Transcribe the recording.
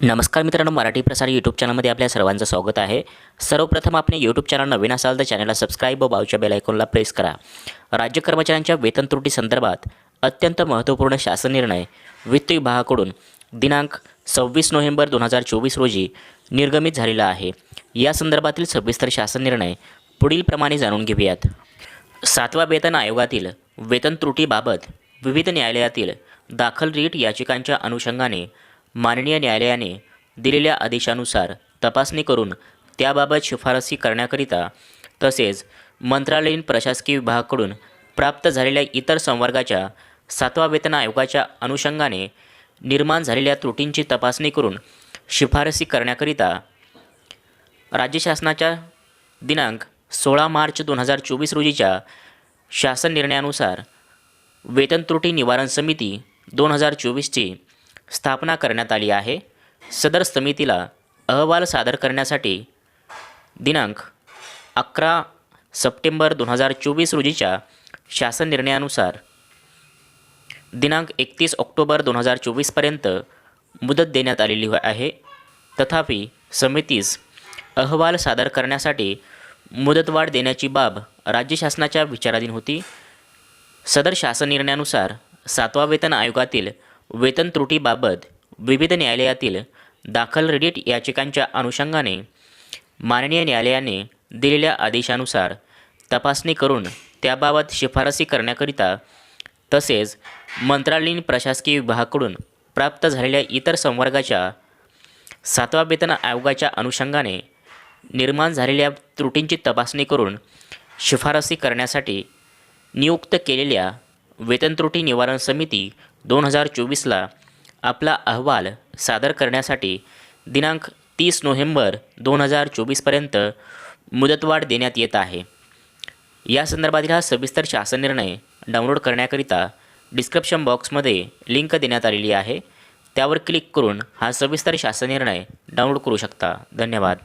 नमस्कार मित्रांनो मराठी प्रसार यूट्यूब चॅनलमध्ये आपल्या सर्वांचं स्वागत आहे. सर्वप्रथम आपण यूट्यूब चॅनल नवीन असाल तर चॅनलला सबस्क्राईब व बाजूच्या बेलायकॉनला प्रेस करा. राज्य कर्मचाऱ्यांच्या वेतन त्रुटी संदर्भात अत्यंत महत्त्वपूर्ण शासन निर्णय वित्त विभागाकडून दिनांक सव्वीस नोव्हेंबर दोन हजार चोवीस रोजी निर्गमित झालेला आहे. या संदर्भातील सविस्तर शासन निर्णय पुढीलप्रमाणे जाणून घेऊयात. सातवा वेतन आयोगातील वेतन त्रुटीबाबत विविध न्यायालयातील दाखल रीट याचिकांच्या अनुषंगाने माननीय न्यायालयाने दिलेल्या आदेशानुसार तपासणी करून त्याबाबत शिफारसी करण्याकरिता तसेच मंत्रालयीन प्रशासकीय विभागाकडून प्राप्त झालेल्या इतर संवर्गाच्या सातवा वेतन आयोगाच्या अनुषंगाने निर्माण झालेल्या त्रुटींची तपासणी करून शिफारसी करण्याकरिता राज्य शासनाच्या दिनांक सोळा मार्च दोन हजार चोवीस रोजीच्या शासन निर्णयानुसार वेतन त्रुटी निवारण समिती दोन हजार चोवीसची स्थापना करण्यात आली आहे. सदर समितीला अहवाल सादर करण्यासाठी दिनांक अकरा सप्टेंबर दोन हजार चोवीस रोजीच्या शासन निर्णयानुसार दिनांक एकतीस ऑक्टोबर दोन हजार चोवीसपर्यंत मुदत देण्यात आलेली आहे. तथापि समितीस अहवाल सादर करण्यासाठी मुदतवाढ देण्याची बाब राज्य शासनाच्या विचाराधीन होती. सदर शासन निर्णयानुसार सातवा वेतन आयोगातील वेतन त्रुटीबाबत विविध न्यायालयातील दाखल रिडीट याचिकांच्या अनुषंगाने माननीय न्यायालयाने दिलेल्या आदेशानुसार तपासणी करून त्याबाबत शिफारसी करण्याकरिता तसेच मंत्रालयीन प्रशासकीय विभागाकडून प्राप्त झालेल्या इतर संवर्गाच्या सातवा वेतन आयोगाच्या अनुषंगाने निर्माण झालेल्या त्रुटींची तपासणी करून शिफारसी करण्यासाठी नियुक्त केलेल्या वेतन त्रुटी निवारण समिती दोन हजार चोवीसला आपला अहवाल सादर करण्यासाठी दिनांक तीस नोव्हेंबर दोन हजार चोवीसपर्यंत मुदतवाढ देण्यात येत आहे. या संदर्भातील हा सविस्तर शासन निर्णय डाउनलोड करण्याकरिता डिस्क्रिप्शन बॉक्समध्ये लिंक देण्यात आलेली आहे. त्यावर क्लिक करून हा सविस्तर शासन निर्णय डाउनलोड करू शकता. धन्यवाद.